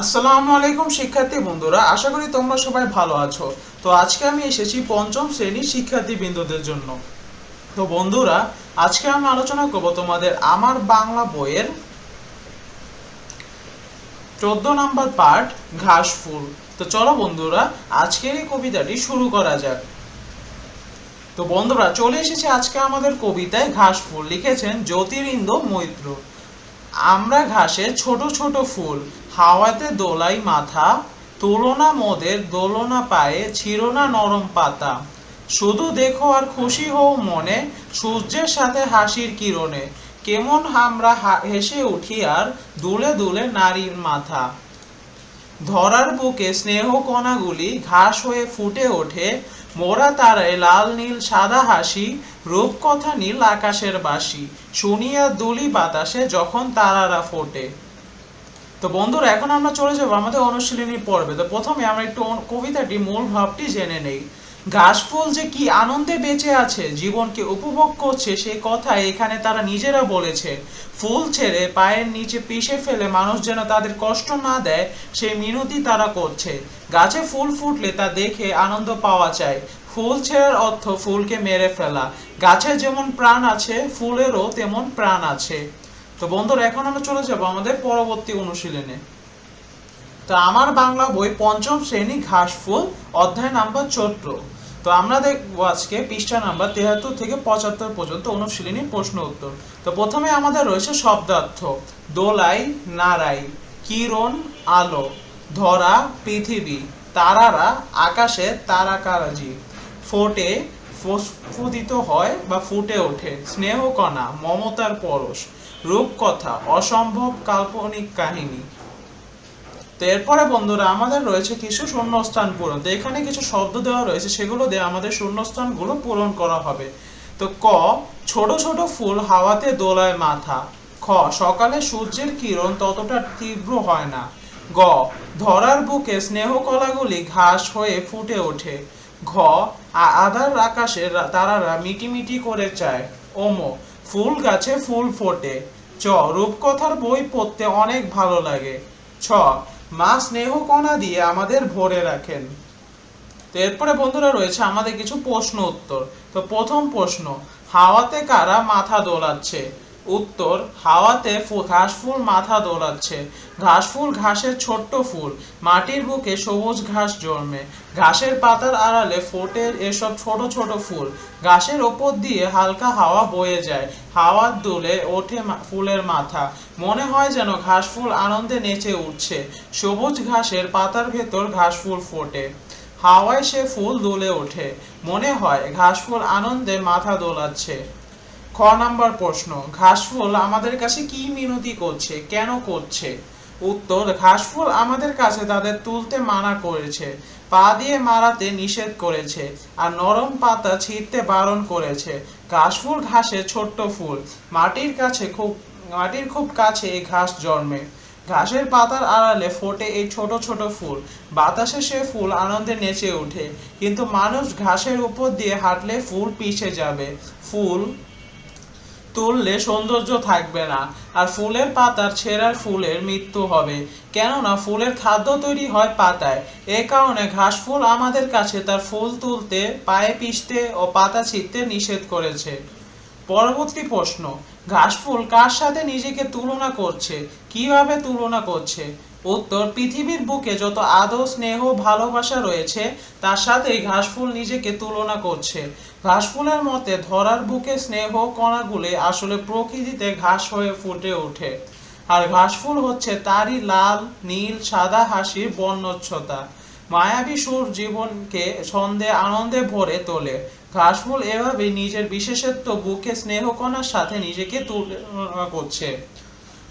আসসালামু আলাইকুম শিক্ষার্থী বন্ধুরা, আশা করি তোমরা সবাই ভালো আছো। তো আজকে আমি এসেছি পঞ্চম শ্রেণির শিক্ষার্থী বিন্দুদের জন্য। তো বন্ধুরা, আজকে আমি আলোচনা করব তোমাদের আমার বাংলা বইয়ের চোদ্দ নাম্বার পার্ট, ঘাস ফুল। তো চলো বন্ধুরা, আজকের এই কবিতাটি শুরু করা যাক। তো বন্ধুরা, চলে এসেছে আজকে আমাদের কবিতায় ঘাস ফুল। লিখেছেন জ্যোতিরিন্দ মৈত্র। আমরা ঘাসে ছোট ছোট ফুল, হাওয়াতে দোলাই মাথা, তুলনা মদের, দোলনা পায়ে ছিরোনা নরম পাতা। শুধু দেখো আর খুশি হও মনে, সূর্যের সাথে হাসির কিরণে। কেমন আমরা হেসে উঠি আর দুলে দুলে নারীর মাথা। ধরার বুকে স্নেহ কণাগুলি ঘাস হয়ে ফুটে ওঠে। মোরা তারায় লাল নীল, সাদা হাসি, রূপকথা নীল আকাশের বাসি, শুনিয়া দুলি বাতাসে যখন তারারা ফোটে। তো বন্ধুরা, এখন আমরা চলে যাব আমাদের অনুশীলনী পর্বে। তো প্রথমে আমরা একটু কবিতাটি মূল ভাবটি জেনে নেই। ঘাস ফুল যে কি আনন্দে বেঁচে আছে, জীবনকে উপভোগ করছে, সে কথা এখানে তারা নিজেরা বলেছে। ফুল ছেড়ে পায়ের নিচে পিষে ফেলে মানুষ যেন তাদের কষ্ট না দেয়, সেই মিনতি তারা করছে। গাছে ফুল ফুটলে তা দেখে আনন্দ পাওয়া যায়। ফুল ছেঁড়ার অর্থ ফুলকে মেরে ফেলা। গাছের যেমন প্রাণ আছে, ফুলেরও তেমন প্রাণ আছে। তো বন্ধুরা, এখন আমরা চলে যাব আমাদের পরবর্তী অনুশীলনে। তো আমার বাংলা বই পঞ্চম শ্রেণি ঘাস ফুল, অধ্যায় নাম্বার চোদ্দ। তো আমরা দেখব আজকে পৃষ্ঠা নাম্বার তেহাত্তর থেকে পঁচাত্তর পর্যন্ত অনুশীলনী প্রশ্ন উত্তর। তো প্রথমে আমাদের রয়েছে শব্দার্থ। দোলাই, নারাই, কিরণ, আলো, ধরা, পৃথিবী, তারারা, আকাশে তারাকারাজি, ফোটে স্ফুটিত হয় বা ফুটে ওঠে স্নেহকণা মমতার পরশ, রূপকথা, অসম্ভব কাল্পনিক কাহিনী তো এরপরে বন্ধুরা আমাদের রয়েছে কিছু শূন্যস্থান পূরণ তো এখানে কিছু শব্দ দেওয়া রয়েছে, সেগুলো দিয়ে আমাদের শূন্যস্থানগুলো পূরণ করা হবে। তো ক, ছোট ছোট ফুল হাওয়াতে দোলায় মাথা। খ, সকালে সূর্যের কিরণ ততটা তীব্র হয় না। গ, ধরার বুকে স্নেহ কলাগুলি ঘাস হয়ে ফুটে ওঠে। ঘ আধার আকাশে তারারা মিটিমিটি করে চায়। ওম, ফুল গাছে ফুল ফোটে। চ, রূপকথার বই পড়তে অনেক ভালো লাগে। ছ মা স্নেহ কণা দিয়ে আমাদের ভরে রাখেন। তো এরপরে বন্ধুরা রয়েছে আমাদের কিছু প্রশ্ন উত্তর। তো প্রথম প্রশ্ন, হাওয়াতে কারা মাথা দোলাচ্ছে? উত্তর, হাওয়াতে ফু- ঘাস ফুল মাথা দোলাচ্ছে। ঘাস ফুল ঘাসের ছোট্ট ফুল। মাটির বুকে সবুজ ঘাস জন্মে। ঘাসের পাতার আড়ালে ফোটে এসব ছোট ছোট ফুল। ঘাসের ওপর দিয়ে হালকা হাওয়া বয়ে যায়। হাওয়ার দুলে ওঠে ফুলের মাথা। মনে হয় যেন ঘাস ফুল আনন্দে নেচে উঠছে। সবুজ ঘাসের পাতার ভেতর ঘাস ফুল ফোটে। হাওয়ায় সে ফুল দুলে ওঠে। মনে হয় ঘাস ফুল আনন্দে মাথা দোলাচ্ছে। খ নাম্বার প্রশ্ন ঘাস ফুল আমাদের কাছে কি মিনতি করছে? কেন করছে? উত্তর ঘাস ফুল আমাদের কাছে তাদের তুলতে মানা করেছে, পা দিয়ে মারাতে নিষেধ করেছে, আর নরম পাতা ছিঁড়তে বারণ করেছে। ঘাস ফুল ঘাসে ছোট্ট ফুল, মাটির কাছে খুব, মাটির খুব কাছে এই ঘাস জন্মে। ঘাসের পাতার আড়ালে ফোটে এই ছোট ছোট ফুল, বাতাসে সে ফুল আনন্দে নেচে ওঠে, কিন্তু মানুষ ঘাসের উপর দিয়ে হাঁটলে ফুল পিছে যাবে। ফুল তুললে সৌন্দর্য থাকবে না, আর ফুলের পাতার ছেঁড়ার ফুলের মৃত্যু হবে। কেননা ফুলের খাদ্য তৈরি হয় পাতায়। এ কারণে ঘাস ফুল আমাদের কাছে তার ফুল তুলতে, পায়ে পিষতে ও পাতা ছিঁড়তে নিষেধ করেছে। পরবর্তী প্রশ্ন, ঘাস ফুল কার সাথে নিজেকে তুলনা করছে? কীভাবে তুলনা করছে? উত্তর, পৃথিবীর বুকে যত আদর, স্নেহ, ভালোবাসা রয়েছে, তার সাথেই ঘাস ফুল নিজেকে তুলনা করছে। ঘাস ফুলের মতে ধরার বুকে স্নেহ, কণাগুলি আসলে প্রকৃতিতে ঘাস হয়ে ফুটে ওঠে। আর ঘাস ফুল হচ্ছে তারই লাল, নীল, সাদা হাসির বর্ণচ্ছতা। মায়াবী সুর জীবনকে ছন্দে আনন্দে ভরে তোলে। ঘাসফুল এভাবে নিজের বিশেষত্ব, বুকে স্নেহকণার সাথে নিজেকে তুলনা করছে।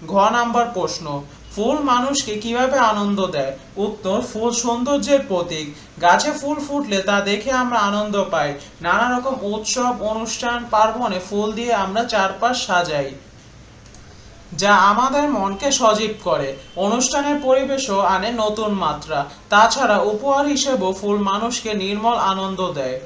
ঘ নাম্বার প্রশ্ন, ফুল মানুষকে কীভাবে আনন্দ দেয়? উত্তর, ফুল সৌন্দর্যের প্রতীক। গাছে ফুল ফুটলে তা দেখে আমরা আনন্দ পাই। নানা রকম উৎসব, অনুষ্ঠান, পার্বণে ফুল দিয়ে আমরা চারপাশ সাজাই। যা আমাদের মনকে সজীব করে। অনুষ্ঠানের পরিবেশও আনে নতুন মাত্রা। তাছাড়া উপহার হিসেবেও ফুল মানুষকে নির্মল আনন্দ দেয়।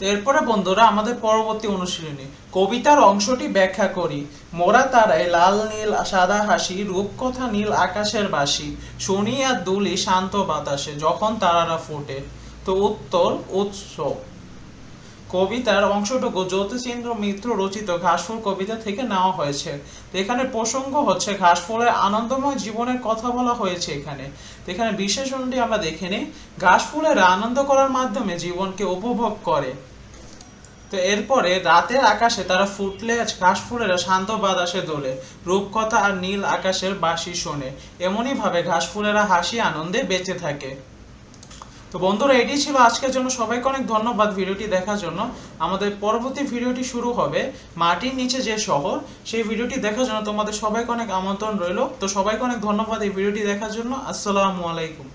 এরপরে বন্ধুরা, আমাদের পরবর্তী অনুশীলনী। কবিতার অংশটি ব্যাখ্যা করি। মোরা তারায় লাল নীল, সাদা হাসি, রূপকথা নীল আকাশের বাসি, শুনি আর দুলি শান্ত বাতাসে, যখন তারারা ফোটে। তো উত্তর, উৎস। কবিতার অংশটুকু জ্যোতিষেন্দ্র মিত্র রচিত ঘাসফুল কবিতা থেকে নেওয়া হয়েছে। তো এখানে প্রসঙ্গ হচ্ছে, ঘাসফুলের আনন্দময় জীবনের কথা বলা হয়েছে এখানে। তো এখানে বিশেষণটি আমরা দেখে নিই। ঘাসফুলের আনন্দ করার মাধ্যমে জীবনকে উপভোগ করে। তো এরপরে রাতের আকাশে তারা ফুটলে ঘাস ফুলেরা শান্ত বাতাসে দোলে। রূপকথা আর নীল আকাশের বাঁশি শোনে। এমনই ভাবে ঘাস ফুলেরা হাসি আনন্দে বেঁচে থাকে। তো বন্ধুরা এটি ছিল আজকের জন্য। সবাইকে অনেক ধন্যবাদ ভিডিওটি দেখার জন্য। আমাদের পরবর্তী ভিডিওটি শুরু হবে মাটির নিচে যে শহর, সেই ভিডিওটি দেখার জন্য তোমাদের সবাইকে অনেক আমন্ত্রণ রইল। তো সবাইকে অনেক ধন্যবাদ এই ভিডিওটি দেখার জন্য। আসসালামু আলাইকুম।